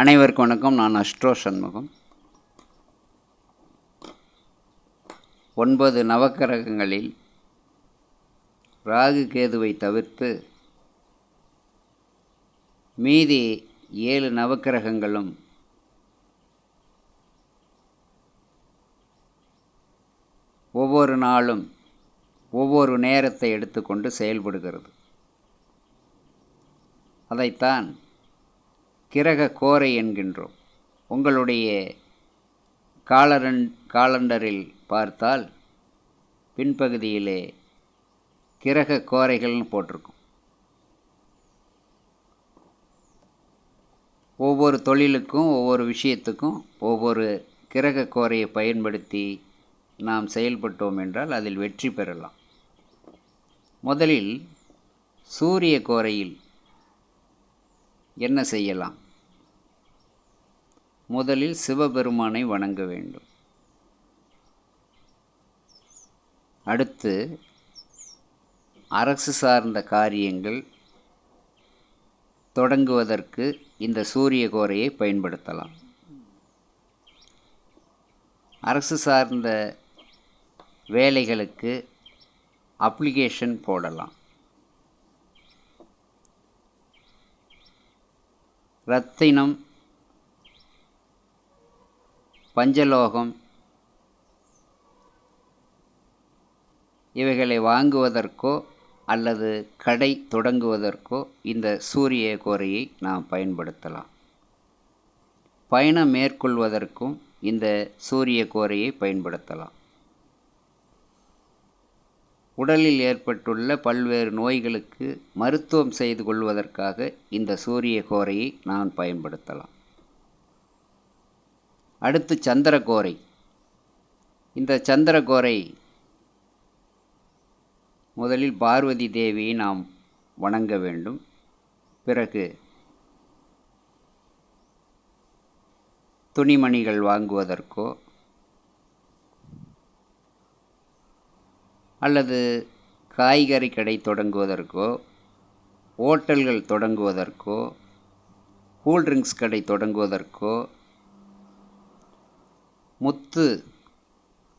அனைவருக்கும் வணக்கம். நான் அஷ்டோ சண்முகம். ஒன்பது நவக்கிரகங்களில் ராகு கேதுவை தவிர்த்து மீதி ஏழு நவக்கிரகங்களும் ஒவ்வொரு நாளும் ஒவ்வொரு நேரத்தை எடுத்துக்கொண்டு செயல்படுகிறது. அதைத்தான் கிரக கோரை என்கின்றோம். உங்களுடைய காலரன் காலண்டரில் பார்த்தால் பின்பகுதியிலே கிரக கோரைகள்னு போட்டிருக்கும். ஒவ்வொரு தொழிலுக்கும் ஒவ்வொரு விஷயத்துக்கும் ஒவ்வொரு கிரக கோரையை பயன்படுத்தி நாம் செயல்பட்டோம் என்றால் அதில் வெற்றி பெறலாம். முதலில் சூரிய கோரையில் என்ன செய்யலாம்? முதலில் சிவபெருமானை வணங்க வேண்டும். அடுத்து அரசு சார்ந்த காரியங்கள் தொடங்குவதற்கு இந்த சூரிய கோரையை பயன்படுத்தலாம். அரசு சார்ந்த வேலைகளுக்கு அப்ளிகேஷன் போடலாம். ரத்தினம் பஞ்சலோகம். இவைகளை வாங்குவதற்கோ அல்லது கடை தொடங்குவதற்கோ இந்த சூரிய கோரையை நாம் பயன்படுத்தலாம். பயணம் மேற்கொள்வதற்கும் இந்த சூரிய கோரையை பயன்படுத்தலாம். உடலில் ஏற்பட்டுள்ள பல்வேறு நோய்களுக்கு மருத்துவம் செய்து கொள்வதற்காக இந்த சூரிய கோரையை நான் பயன்படுத்தலாம். அடுத்து சந்திரகோரை. இந்த சந்திரகோரை முதலில் பார்வதி தேவியை நாம் வணங்க வேண்டும். பிறகு துணிமணிகள் வாங்குவதற்கோ அல்லது காய்கறி கடை தொடங்குவதற்கோ ஓட்டல்கள் தொடங்குவதற்கோ கூல்ட்ரிங்க்ஸ் கடை தொடங்குவதற்கோ முத்து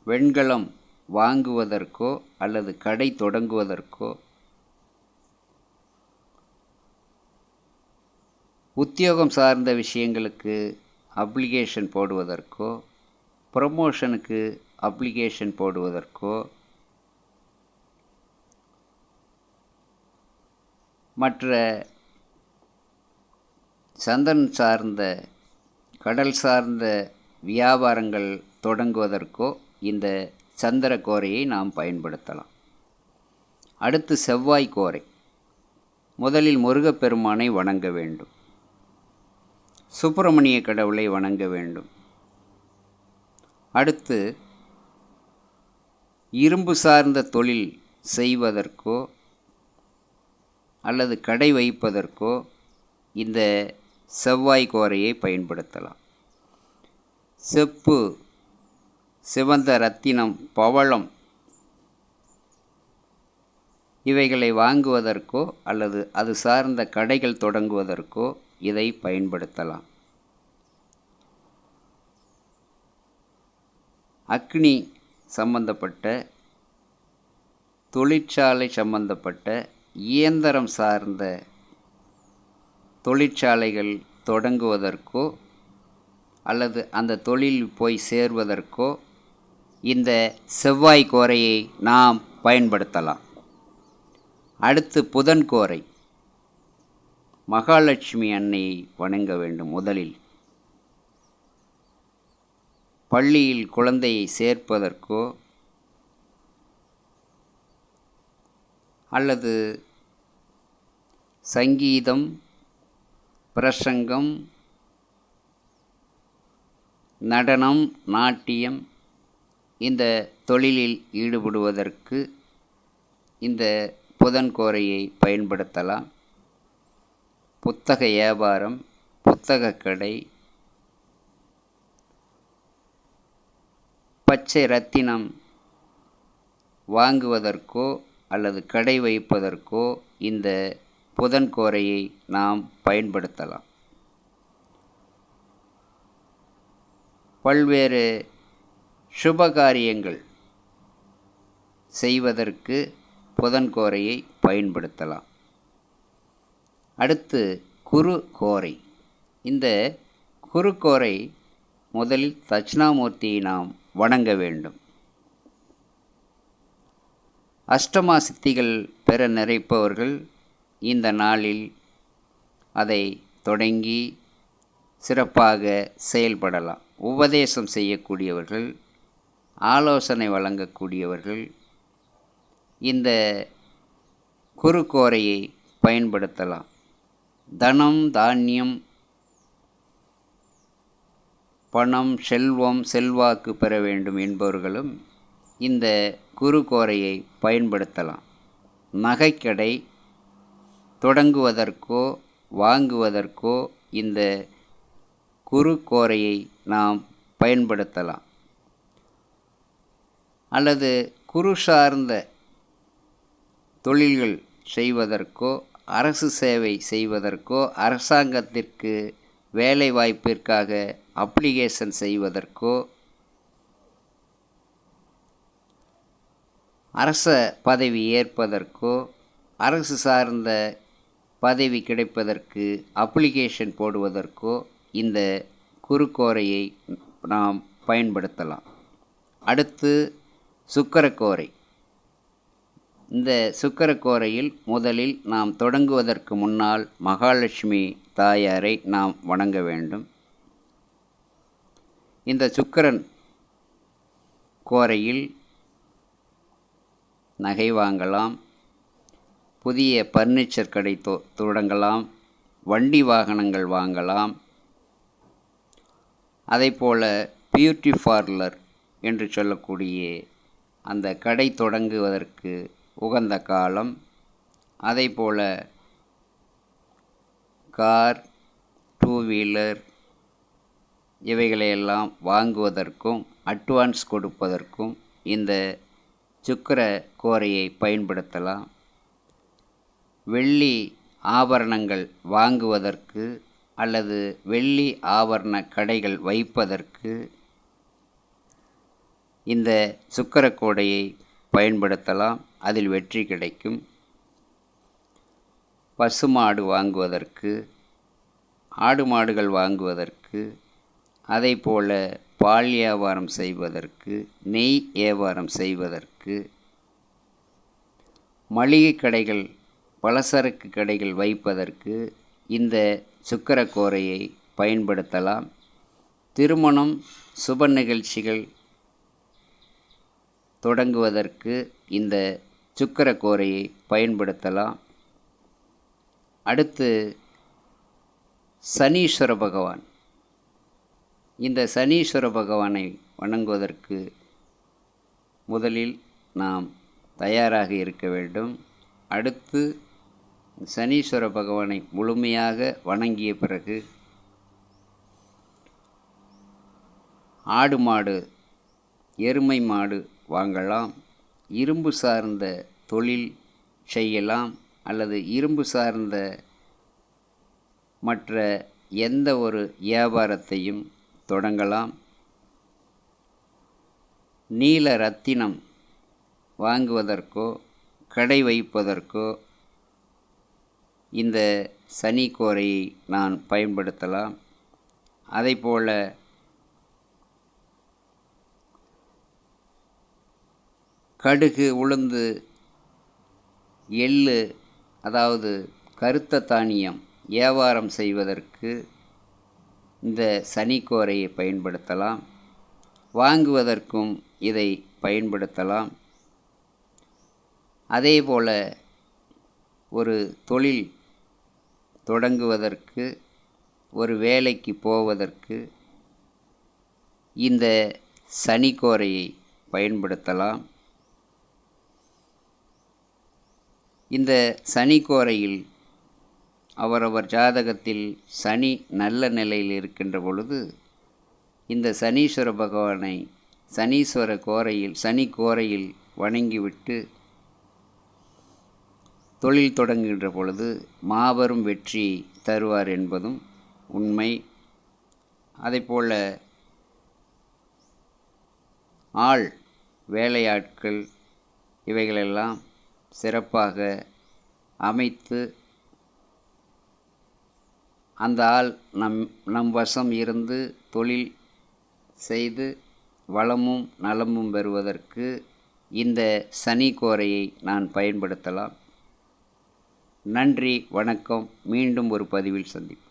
வெண்கலம் வாங்குவதற்கோ அல்லது கடை தொடங்குவதற்கோ உத்தியோகம் சார்ந்த விஷயங்களுக்கு அப்ளிகேஷன் போடுவதற்கோ ப்ரமோஷனுக்கு அப்ளிகேஷன் போடுவதற்கோ மற்ற சந்தன் சார்ந்த கடல் சார்ந்த வியாபாரங்கள் தொடங்குவதற்கோ இந்த சந்திர கோரையை நாம் பயன்படுத்தலாம். அடுத்து செவ்வாய் கோரை. முதலில் முருகப்பெருமானை வணங்க வேண்டும். சுப்பிரமணிய கடவுளை வணங்க வேண்டும். அடுத்து இரும்பு சார்ந்த தொழில் செய்வதற்கோ அல்லது கடை வைப்பதற்கோ இந்த செவ்வாய் கோரையை பயன்படுத்தலாம். செப்பு சிவந்த ரத்தினம் பவளம் இவைகளை வாங்குவதற்கோ அல்லது அது சார்ந்த கடைகள் தொடங்குவதற்கோ இதை பயன்படுத்தலாம். அக்னி சம்பந்தப்பட்ட தொழிற்சாலை சம்பந்தப்பட்ட இயந்திரம் சார்ந்த தொழிற்சாலைகள் தொடங்குவதற்கோ அல்லது அந்த தொழில் போய் சேர்வதற்கோ இந்த செவ்வாய் கோரையை நாம் பயன்படுத்தலாம். அடுத்து புதன் கோரை. மகாலட்சுமி அன்னையை வணங்க வேண்டும் முதலில். பள்ளியில் குழந்தையை சேர்ப்பதற்கோ அல்லது சங்கீதம் பிரசங்கம் நடனம் நாட்டியம் இந்த தொழிலில் ஈடுபடுவதற்கு இந்த புதன்கோரையை பயன்படுத்தலாம். புத்தக வியாபாரம் புத்தக கடை பச்சை ரத்தினம் வாங்குவதற்கோ அல்லது கடை வைப்பதற்கோ இந்த புதன் கோரையை நாம் பயன்படுத்தலாம். பல்வேறு சுபகாரியங்கள் செய்வதற்கு புதன்கோரையை பயன்படுத்தலாம். அடுத்து குரு கோரை. இந்த குருக்கோரை முதலில் தட்சிணாமூர்த்தியை நாம் வணங்க வேண்டும். அஷ்டமா சித்திகள் பெற நிறைப்பவர்கள் இந்த நாளில் அதை தொடங்கி சிறப்பாக செயல்படலாம். உபதேசம் செய்யக்கூடியவர்கள் ஆலோசனை வழங்கக்கூடியவர்கள் இந்த குறுக்கோரையை பயன்படுத்தலாம். தனம் தானியம் பணம் செல்வம் செல்வாக்கு பெற வேண்டும் என்பவர்களும் இந்த குறுக்கோரையை பயன்படுத்தலாம். நகைக்கடை தொடங்குவதற்கோ வாங்குவதற்கோ இந்த குறுக்கோரையை நாம் பயன்படுத்தலாம். அல்லது குறு சார்ந்த தொழில்கள் செய்வதற்கோ அரசு சேவை செய்வதற்கோ அரசாங்கத்திற்கு வேலை வாய்ப்பிற்காக அப்ளிகேஷன் செய்வதற்கோ அரச பதவி ஏற்பதற்கோ அரசு சார்ந்த பதவி கிடைப்பதற்கு அப்ளிகேஷன் போடுவதற்கோ இந்த குறுக்கோரையை நாம் பயன்படுத்தலாம். அடுத்து சுக்கரக்கோரை. இந்த சுக்கரக்கோரையில் முதலில் நாம் தொடங்குவதற்கு முன்னால் மகாலட்சுமி தாயாரை நாம் வணங்க வேண்டும். இந்த சுக்கரன் கோரையில் நகை வாங்கலாம் புதிய பர்னிச்சர் கடை தொ தொடங்கலாம் வண்டி வாகனங்கள் வாங்கலாம் போல பியூட்டி பார்லர் என்று சொல்லக்கூடிய அந்த கடை தொடங்குவதற்கு உகந்த காலம். போல கார் டூ வீலர் இவைகளையெல்லாம் வாங்குவதற்கும் அட்வான்ஸ் கொடுப்பதற்கும் இந்த சுக்கர கோரையை பயன்படுத்தலாம். வெள்ளி ஆபரணங்கள் வாங்குவதற்கு அல்லது வெள்ளி ஆவரண கடைகள் வைப்பதற்கு இந்த சுக்கரக்கோடையை பயன்படுத்தலாம். அதில் வெற்றி கிடைக்கும். பசுமாடு வாங்குவதற்கு ஆடு மாடுகள் வாங்குவதற்கு அதை போல பால் வியாபாரம் செய்வதற்கு நெய் வியாபாரம் செய்வதற்கு மளிகை கடைகள் பலசரக்கு கடைகள் வைப்பதற்கு இந்த சுக்கரக்கோரையை பயன்படுத்தலாம். திருமணம் சுப நிகழ்ச்சிகள் தொடங்குவதற்கு இந்த சுக்கரக்கோரையை பயன்படுத்தலாம். அடுத்து சனீஸ்வர பகவான். இந்த சனீஸ்வர பகவானை வணங்குவதற்கு முதலில் நாம் தயாராக இருக்க வேண்டும். அடுத்து சனீஸ்வர பகவானை முழுமையாக வணங்கிய பிறகு ஆடு மாடு எருமை மாடு வாங்கலாம். இரும்பு சார்ந்த தொழில் செய்யலாம் அல்லது இரும்பு சார்ந்த மற்ற எந்த ஒரு வியாபாரத்தையும் தொடங்கலாம். நீல ரத்தினம் வாங்குவதற்கோ கடை வைப்பதற்கோ இந்த சனி கோரையை நான் பயன்படுத்தலாம். போல கடுகு உளுந்து எள்ளு அதாவது கருத்த தானியம் வியாபாரம் செய்வதற்கு இந்த சனிக்கோரையை பயன்படுத்தலாம். வாங்குவதற்கும் இதை பயன்படுத்தலாம். அதே போல் ஒரு தொழில் தொடங்குவதற்கு ஒரு வேலைக்கு போவதற்கு இந்த சனிக்கோரையை பயன்படுத்தலாம். இந்த சனிக்கோரையில் அவரவர் ஜாதகத்தில் சனி நல்ல நிலையில் இருக்கின்ற பொழுது இந்த சனீஸ்வர பகவானை சனீஸ்வர கோரையில் சனி கோரையில் வணங்கிவிட்டு தொழில் தொடங்குகின்ற பொழுது மாபெரும் வெற்றி தருவார் என்பதும் உண்மை. அதைப்போல் ஆள் வேலையாட்கள் இவைகளெல்லாம் சிறப்பாக அமைத்து அந்த ஆள் நம் நம் வசம் இருந்து தொழில் செய்து வளமும் நலமும் பெறுவதற்கு இந்த சனி கோரையை நான் பயன்படுத்தலாம். நன்றி வணக்கம். மீண்டும் ஒரு பதிவில் சந்திப்போம்.